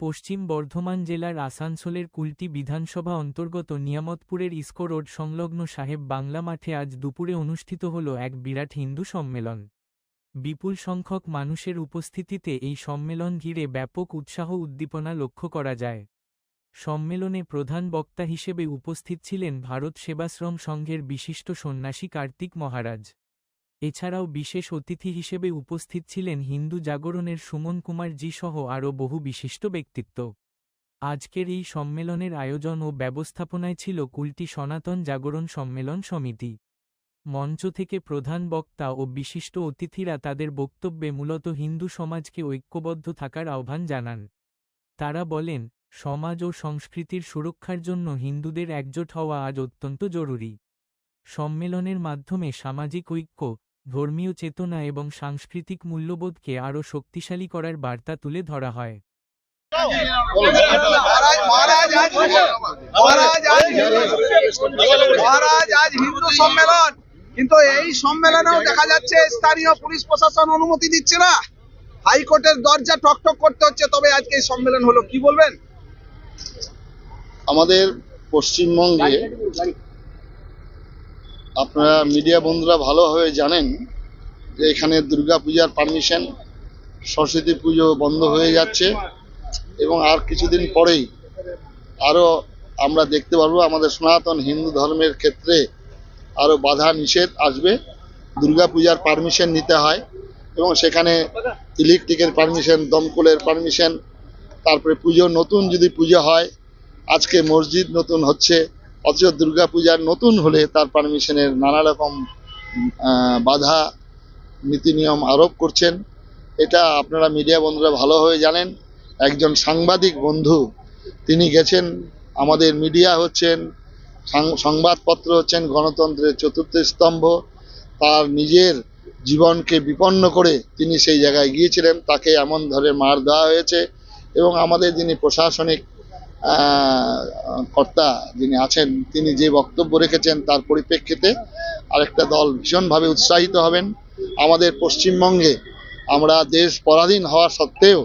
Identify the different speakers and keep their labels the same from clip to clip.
Speaker 1: পশ্চিম বর্ধমান জেলার আসানসোলের কুলটি বিধানসভা অন্তর্গত নিয়ামতপুরের ইস্কো রোড সংলগ্ন সাহেব বাংলা মাঠে আজ দুপুরে অনুষ্ঠিত হল এক বিরাট হিন্দু সম্মেলন। বিপুল সংখ্যক মানুষের উপস্থিতিতে এই সম্মেলন ঘিরে ব্যাপক উৎসাহ উদ্দীপনা লক্ষ্য করা যায়। সম্মেলনে প্রধান বক্তা হিসেবে উপস্থিত ছিলেন ভারত সেবাশ্রম সংঘের বিশিষ্ট সন্ন্যাসী কার্তিক মহারাজ। এছাড়াও বিশেষ অতিথি হিসেবে উপস্থিত ছিলেন হিন্দু জাগরণের সুমন কুমার জি সহ আরও বহু বিশিষ্ট ব্যক্তিত্ব। আজকের এই সম্মেলনের আয়োজন ও ব্যবস্থাপনায় ছিল কুলটি সনাতন জাগরণ সম্মেলন সমিতি। মঞ্চ থেকে প্রধান বক্তা ও বিশিষ্ট অতিথিরা তাদের বক্তব্যে মূলত হিন্দু সমাজকে ঐক্যবদ্ধ থাকার আহ্বান জানান। তারা বলেন, সমাজ ও সংস্কৃতির সুরক্ষার জন্য হিন্দুদের একজোট হওয়া আজ অত্যন্ত জরুরি। সম্মেলনের মাধ্যমে সামাজিক ঐক্য ধর্মীয় চেতনা এবং সাংস্কৃতিক মূল্যবোধকে আরও শক্তিশালী করার বার্তা তুলে ধরা হয়।
Speaker 2: আজ হিন্দু সম্মেলন। কিন্তু এই সম্মেলনেও দেখা যাচ্ছে স্থানীয় পুলিশ প্রশাসন অনুমতি দিচ্ছে না। হাইকোর্টের দরজা টকটক করতে হচ্ছে তবে আজকে এই সম্মেলন হলো। কি বলবেন?
Speaker 3: আমাদের পশ্চিমবঙ্গে আপনারা মিডিয়া বন্ধুরা ভালোভাবে জানেন যে এখানে দুর্গা পূজার পারমিশন, সরস্বতী পুজো বন্ধ হয়ে যাচ্ছে এবং আর কিছুদিন পরেই আরও আমরা দেখতে পারব আমাদের সনাতন হিন্দু ধর্মের ক্ষেত্রে আরও বাধা নিষেধ আসবে। দুর্গা পূজার পারমিশন নিতে হয় এবং সেখানে ইলেকট্রিকের পারমিশন, দমকলের পারমিশন, তারপরে পুজো, নতুন যদি পুজো হয়, আজকে মসজিদ নতুন হচ্ছে অথচ দুর্গা পূজার নতুন হলে তার পারমিশনের নানা রকম বাধা নীতি নিয়ম আরোপ করছেন। এটা আপনারা মিডিয়া বন্ধুরা ভালোভাবে জানেন। একজন সাংবাদিক বন্ধু, তিনি গেছেন, আমাদের মিডিয়া হচ্ছেন সংবাদপত্র হচ্ছেন গণতন্ত্রের চতুর্থ স্তম্ভ। তার নিজের জীবনকে বিপন্ন করে তিনি সেই জায়গায় গিয়েছিলেন। তাকে এমন ধরে মার দেওয়া হয়েছে এবং আমাদের যিনি প্রশাসনিক কর্তা যিনি আছেন, তিনি যে বক্তব্য রেখেছেন তার পরিপ্রেক্ষিতে আরেকটা দল ভীষণভাবে উৎসাহিত হবেন। আমাদের পশ্চিমবঙ্গে আমরা দেশ পরাধীন হওয়া সত্ত্বেও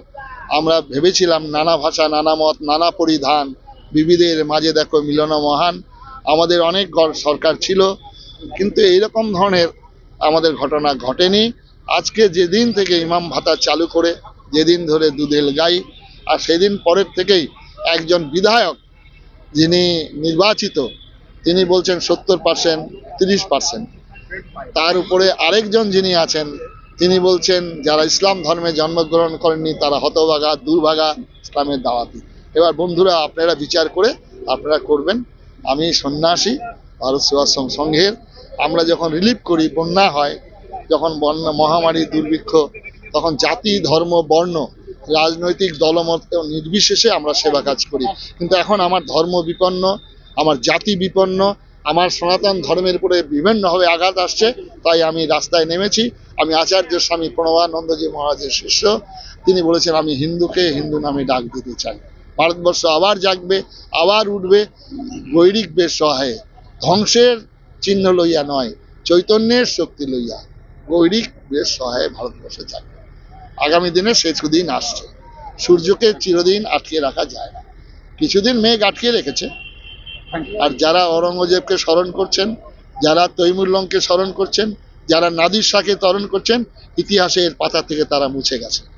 Speaker 3: আমরা ভেবেছিলাম নানা ভাষা, নানা মত, নানা পরিধান, বিবিধের মাঝে দেখো মিলন মহান। আমাদের অনেক সরকার ছিল, কিন্তু এইরকম ধরনের আমাদের ঘটনা ঘটেনি। আজকে যেদিন থেকে ইমাম ভাতা চালু করে, যেদিন ধরে দুধেল গাই, আর সেদিন পরের থেকেই একজন বিধায়ক যিনি নির্বাচিত, তিনি বলছেন সত্তর পার্সেন্ট তিরিশ পার্সেন্ট তার উপরে আরেকজন যিনি আছেন, তিনি বলছেন যারা ইসলাম ধর্মে জন্মগ্রহণ করেননি, তারা হতভাগা, দুর্ভাগা, ইসলামের দাওয়াতি। এবার বন্ধুরা, আপনারা বিচার করে আপনারা করবেন। আমি সন্ন্যাসী, ভারত সেবাশ্রম সংঘের। আমরা যখন রিলিফ করি, বন্যা হয়, যখন বন্যা, মহামারী, দুর্ভিক্ষ, তখন জাতি, ধর্ম, বর্ণ রাজনৈতিক দলমত নির্বিশেষে আমরা সেবা কাজ করি। কিন্তু এখন আমার ধর্ম বিপন্ন, আমার জাতি বিপন্ন, আমার সনাতন ধর্মের উপরে বিভিন্নভাবে আঘাত আসছে, তাই আমি রাস্তায় নেমেছি। আমি আচার্য স্বামী প্রণবানন্দজি মহারাজের শিষ্য। তিনি বলেছেন, আমি হিন্দুকে হিন্দু নামে ডাক দিতে চাই। ভারতবর্ষ আবার জাগবে, আবার উঠবে, গৈরিক বেশ সহায়ে। ধ্বংসের চিহ্ন লইয়া নয়, চৈতন্যের শক্তি লইয়া গৈরিক বেশ সহায়ে ভারতবর্ষ জাগবে। আগামী দিনে সেচুদিন আসছে। সূর্যকে চিরদিন আটকে রাখা যায় না। কিছুদিন মেঘ আটকে রেখেছে। আর যারা ঔরঙ্গজেবকে স্মরণ করছেন, যারা তৈমুল্লংকে স্মরণ করছেন, যারা নাদির শাহকে তরণ করছেন, ইতিহাসের পাতা থেকে তারা মুছে গেছে।